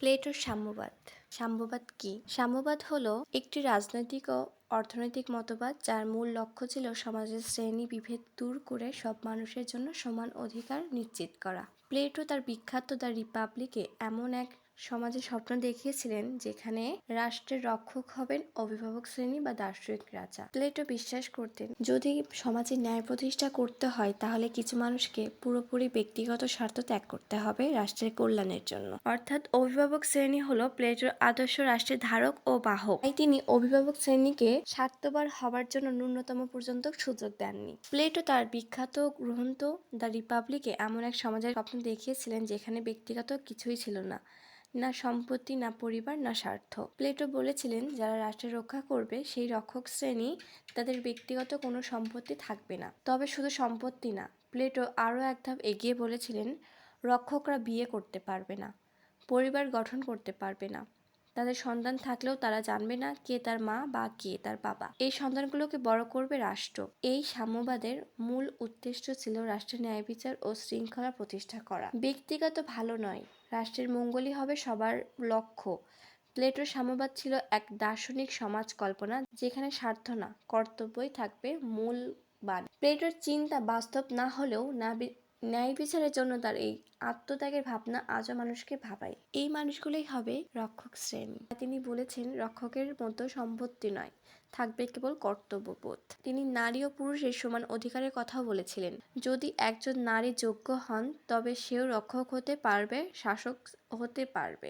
প্লেটোর সাম্যবাদ। সাম্যবাদ কি? সাম্যবাদ হলো একটি রাজনৈতিক ও অর্থনৈতিক মতবাদ যার মূল লক্ষ্য ছিল সমাজের শ্রেণি বিভেদ দূর করে সব মানুষের জন্য সমান অধিকার নিশ্চিত করা। প্লেটো তার বিখ্যাত দ্য রিপাবলিকে এমন এক সমাজে স্বপ্ন দেখিয়েছিলেন যেখানে রাষ্ট্রের রক্ষক হবেন অভিভাবক শ্রেণি বা দার্শনিক রাজা। প্লেটো বিশ্বাস করতেন, যদি সমাজে ন্যায় প্রতিষ্ঠা করতে হয়, তাহলে কিছু মানুষকে পুরোপুরি ব্যক্তিগত স্বার্থ ত্যাগ করতে হবে রাষ্ট্রের কল্যাণের জন্য। অর্থাৎ অভিভাবক শ্রেণি হলো প্লেটোর আদর্শ রাষ্ট্রের ধারক ও বাহক। তাই তিনি অভিভাবক শ্রেণীকে স্বার্থবার হবার জন্য ন্যূনতম পর্যন্ত সুযোগ দেননি। প্লেটো তার বিখ্যাত গ্রন্থ দ্য রিপাবলিকে এমন এক সমাজের স্বপ্ন দেখিয়েছিলেন যেখানে ব্যক্তিগত কিছুই ছিল না। না সম্পত্তি, না পরিবার, না স্বার্থ। প্লেটো বলেছিলেন, যারা রাষ্ট্রের রক্ষা করবে, সেই রক্ষক শ্রেণি তাদের ব্যক্তিগত কোনো সম্পত্তি থাকবে না। তবে শুধু সম্পত্তি না, প্লেটো আরও এক ধাপ এগিয়ে বলেছিলেন, রক্ষকরা বিয়ে করতে পারবে না, পরিবার গঠন করতে পারবে না। তাদের সন্তান থাকলেও তারা জানবে না কে তার মা বা কে তার বাবা। এই সন্তানগুলোকে বড় করবে রাষ্ট্র। এই সাম্যবাদের মূল উদ্দেশ্য ছিল রাষ্ট্রের ন্যায় বিচার ও শৃঙ্খলা প্রতিষ্ঠা করা। ব্যক্তিগত ভালো নয়। রাষ্ট্রের মঙ্গলই হবে সবার লক্ষ্য। প্লেটোর সাম্যবাদ ছিল এক দার্শনিক সমাজ কল্পনা, যেখানে স্বার্থ না, কর্তব্যই থাকবে মূল বান প্লেটোর চিন্তা বাস্তব না হলেও না ন্যায় বিচারের জন্য তার এই আত্মত্যাগের ভাবনা আজও মানুষকে ভাবায়। এই মানুষগুলোই হবে রক্ষক শ্রেণি। তিনি বলেছেন, রক্ষকের মতো সম্পত্তি নয়, থাকবে কেবল কর্তব্যবোধ। তিনি নারী ও পুরুষের সমান অধিকারের কথাও বলেছিলেন। যদি একজন নারী যোগ্য হন, তবে সেও রক্ষক হতে পারবে, শাসক হতে পারবে।